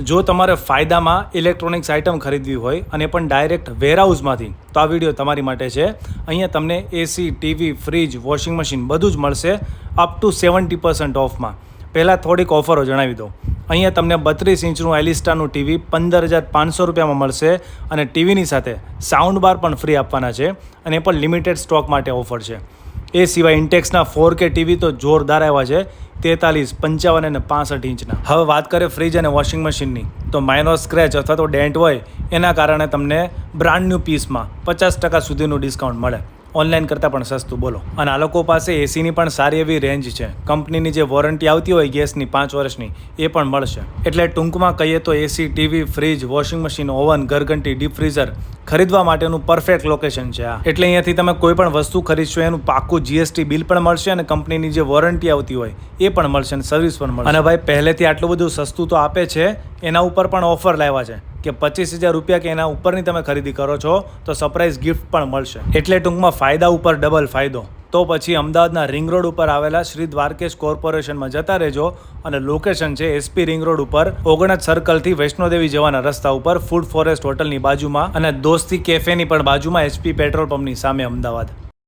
જો તમારે ફાયદામાં electronics item ખરીદવી હોય અને પણ ડાયરેક્ટ વેરહાઉસમાંથી, તો આ વીડિયો તમારી માટે છે. અહીંયા તમને AC TV fridge, washing machine બધું જ મળશે અપ ટુ સેવન્ટી પર્સન્ટ ઓફમાં. પહેલાં થોડીક ઓફરો જણાવી દો અહીંયા તમને બત્રીસ ઇંચનું એલિસ્ટાનું ટીવી પંદર હજાર પાંચસો રૂપિયામાં મળશે અને ટીવીની સાથે સાઉન્ડ બાર પણ ફ્રી આપવાના છે અને એ પણ લિમિટેડ સ્ટોક માટે ઓફર છે. એ સિવાય ઇન્ટેક્સના ફોર કે ટીવી તો જોરદાર આવ્યા છે. તેતાલીસ, પંચાવન અને પાસઠ ઇંચના. હવે વાત કરીએ ફ્રીજ અને વોશિંગ મશીનની તો માઇનો સ્ક્રેચ અથવા તો ડેન્ટ હોય, એના કારણે તમને બ્રાન્ડ ન્યૂ પીસમાં પચાસ ટકા સુધીનું ડિસ્કાઉન્ટ મળે. ઓનલાઈન કરતાં પણ સસ્તું, બોલો. અને આ લોકો પાસે એસીની પણ સારી એવી રેન્જ છે. કંપનીની જે વોરંટી આવતી હોય ગેસની પાંચ વર્ષની, એ પણ મળશે. એટલે ટૂંકમાં કહીએ તો AC, TV, fridge, washing machine, oven, ઘરઘંટી, deep freezer ખરીદવા માટેનું પરફેક્ટ લોકેશન છે આ. એટલે અહીંયાથી તમે કોઈ પણ વસ્તુ ખરીદશો, એનું પાકું જીએસટી બિલ પણ મળશે અને કંપનીની જે વોરંટી આવતી હોય, એ પણ મળશે અને સર્વિસ પણ મળશે. અને ભાઈ, પહેલેથી આટલું બધું સસ્તું તો આપે છે, એના ઉપર પણ ઓફર લાવ્યા છે. કે પચીસ હજાર રૂપિયા કે એના ઉપરની તમે ખરીદી કરો છો, તો સરપ્રાઇઝ ગિફ્ટ પણ મળશે. એટલે ટૂંકમાં ફાયદા ઉપર ડબલ ફાયદો. તો પછી અમદાવાદના રિંગ રોડ ઉપર આવેલા શ્રી દ્વારકેશ કોર્પોરેશનમાં જતા રહેજો અને લોકેશન છે એસપી રિંગ રોડ ઉપર ઓગણજ સર્કલથી વૈષ્ણોદેવી જવાના રસ્તા ઉપર ફૂડ ફોરેસ્ટ હોટલની બાજુમાં અને દોસ્તી કેફેની પણ બાજુમાં એચપી પેટ્રોલ પંપની સામે અમદાવાદ.